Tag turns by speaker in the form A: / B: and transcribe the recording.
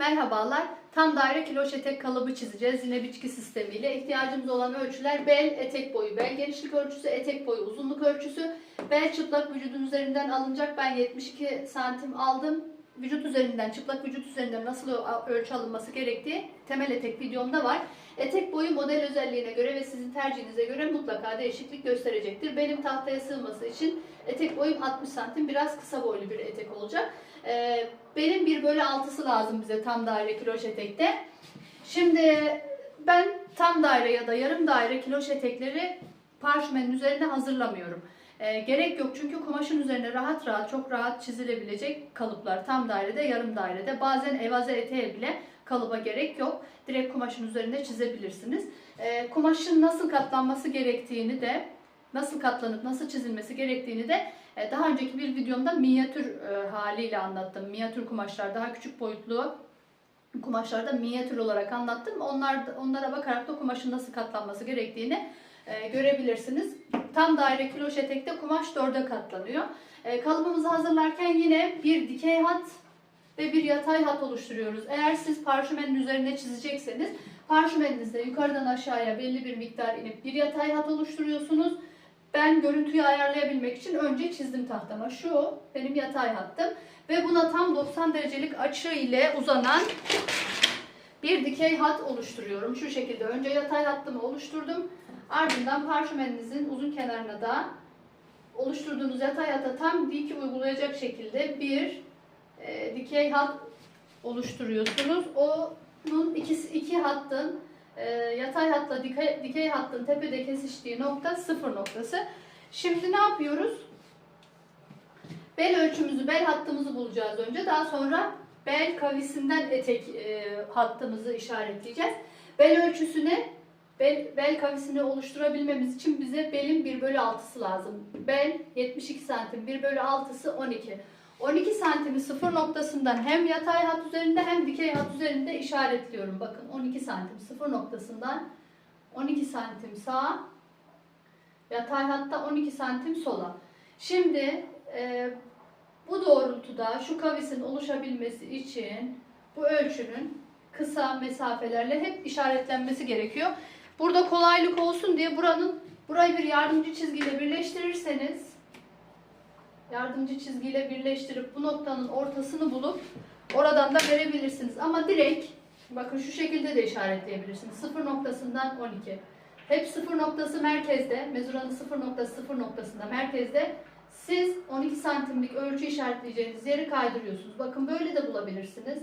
A: Merhabalar. Tam daire kiloş etek kalıbı çizeceğiz. Yine biçki sistemiyle. İhtiyacımız olan ölçüler bel, etek boyu, bel genişlik ölçüsü, etek boyu, uzunluk ölçüsü. Bel çıplak vücudun üzerinden alınacak. Ben 72 santim aldım. Vücut üzerinden, çıplak vücut üzerinden nasıl ölçü alınması gerektiği temel etek videomda var. Etek boyu model özelliğine göre ve sizin tercihinize göre mutlaka değişiklik gösterecektir. Benim tahtaya sığması için etek boyum 60 santim. Biraz kısa boylu bir etek olacak. Ee, benim 1 bölü 6'sı lazım bize tam daire kiloş etekte. Şimdi ben tam daire ya da yarım daire kiloş etekleri parşömenin üzerinde hazırlamıyorum. Ee, gerek yok çünkü kumaşın üzerine rahat rahat çok rahat çizilebilecek kalıplar tam dairede yarım dairede bazen evaze eteğe bile kalıba gerek yok. Direkt kumaşın üzerinde çizebilirsiniz. Ee, kumaşın nasıl katlanması gerektiğini de nasıl katlanıp nasıl çizilmesi gerektiğini de e, daha önceki bir videomda minyatür e, haliyle anlattım. Minyatür kumaşlar daha küçük boyutlu kumaşlarda minyatür olarak anlattım. Onlar onlara bakarak da kumaşın nasıl katlanması gerektiğini e, görebilirsiniz. Tam daire kiloş etekte kumaş dörde katlanıyor. E, kalıbımızı hazırlarken yine bir dikey hat ve bir yatay hat oluşturuyoruz. Eğer siz parşömenin üzerine çizecekseniz parşömeninizde yukarıdan aşağıya belli bir miktar inip bir yatay hat oluşturuyorsunuz. Ben görüntüyü ayarlayabilmek için önce çizdim tahtama. Şu benim yatay hattım ve buna tam 90 derecelik açı ile uzanan bir dikey hat oluşturuyorum. Şu şekilde önce yatay hattımı oluşturdum. Ardından parşömeninizin uzun kenarına da oluşturduğunuz yatay hata tam dik uygulayacak şekilde bir e, dikey hat oluşturuyorsunuz. Onun ikisi iki hattın e, yatay hatla dikey, dikey hattın tepede kesiştiği nokta sıfır noktası. Şimdi ne yapıyoruz? Bel ölçümüzü, bel hattımızı bulacağız önce. Daha sonra bel kavisinden etek e, hattımızı işaretleyeceğiz. Bel ölçüsüne, bel, bel kavisini oluşturabilmemiz için bize belin 1 bölü 6'sı lazım. Bel 72 santim, 1 bölü 6'sı 12. 12 santimi sıfır noktasından hem yatay hat üzerinde hem dikey hat üzerinde işaretliyorum. Bakın 12 santim sıfır noktasından 12 santim sağa, yatay hatta 12 santim sola. Şimdi e, bu doğrultuda şu kavisin oluşabilmesi için bu ölçünün kısa mesafelerle hep işaretlenmesi gerekiyor. Burada kolaylık olsun diye buranın burayı bir yardımcı çizgiyle birleştirirseniz yardımcı çizgiyle birleştirip bu noktanın ortasını bulup oradan da verebilirsiniz. Ama direkt bakın şu şekilde de işaretleyebilirsiniz. Sıfır noktasından 12. Hep sıfır noktası merkezde. Mezuranın sıfır noktası sıfır noktasında merkezde. Siz 12 santimlik ölçü işaretleyeceğiniz yeri kaydırıyorsunuz. Bakın böyle de bulabilirsiniz.